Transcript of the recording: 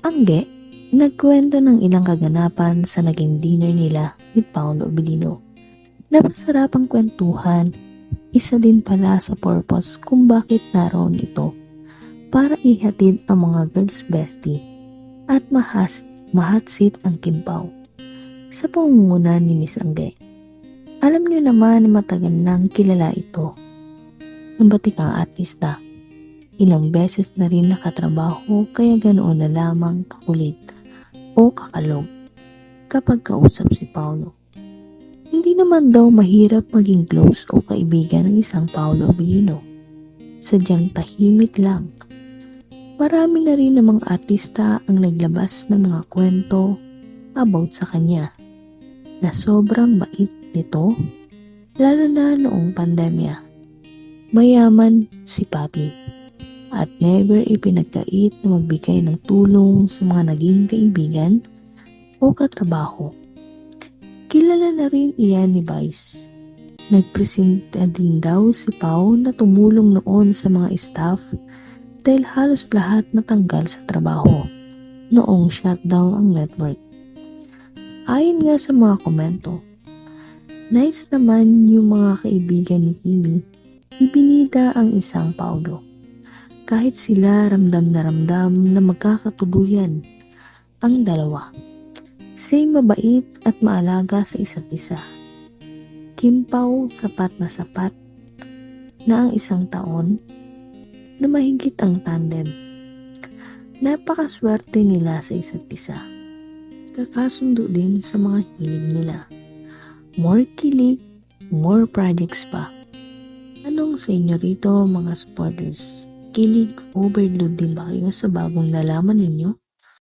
Angge, nagkwento ng ilang kaganapan sa naging dinner nila ni Paolo Abilino. Napasarap ang kwentuhan, isa din pala sa purpose kung bakit naroon ito para ihatid ang mga girls bestie at mahas, mahatsit ang kimpaw sa pangunguna ni Miss Angge. Alam niyo naman na matagal nang kilala ito ng batikang artista. Ilang beses na rin nakatrabaho kaya ganoon na lamang kakulit o kakalog kapag kausap si Paolo. Hindi naman daw mahirap maging close o kaibigan ng isang Paolo Abilino. Sadyang tahimik lang. Marami na rin namang artista ang naglabas ng mga kwento about sa kanya na sobrang bait nito lalo na noong pandemya. Mayaman si Papi at never ipinagkait na magbigay ng tulong sa mga naging kaibigan o katrabaho. Kilala na rin iyan ni Vice. Nagpresenta din daw si Pau na tumulong noon sa mga staff dahil halos lahat natanggal sa trabaho noong shutdown ang network. Ayon nga sa mga komento, nice naman yung mga kaibigan ni Kimi, ibinida ang isang Paulo kahit sila ramdam na ramdam na magkakatuluyan ang dalawa. Same mabait at maalaga sa isa't isa. Kimpaw sapat na sapat na ang isang taon na mahigit ang tandem. Napakaswerte nila sa isa't isa. Kakasundo din sa mga hilig nila. More kilig, more projects pa. Anong sa inyo rito mga supporters? Kilig overload din ba kayo sa bagong nalaman ninyo?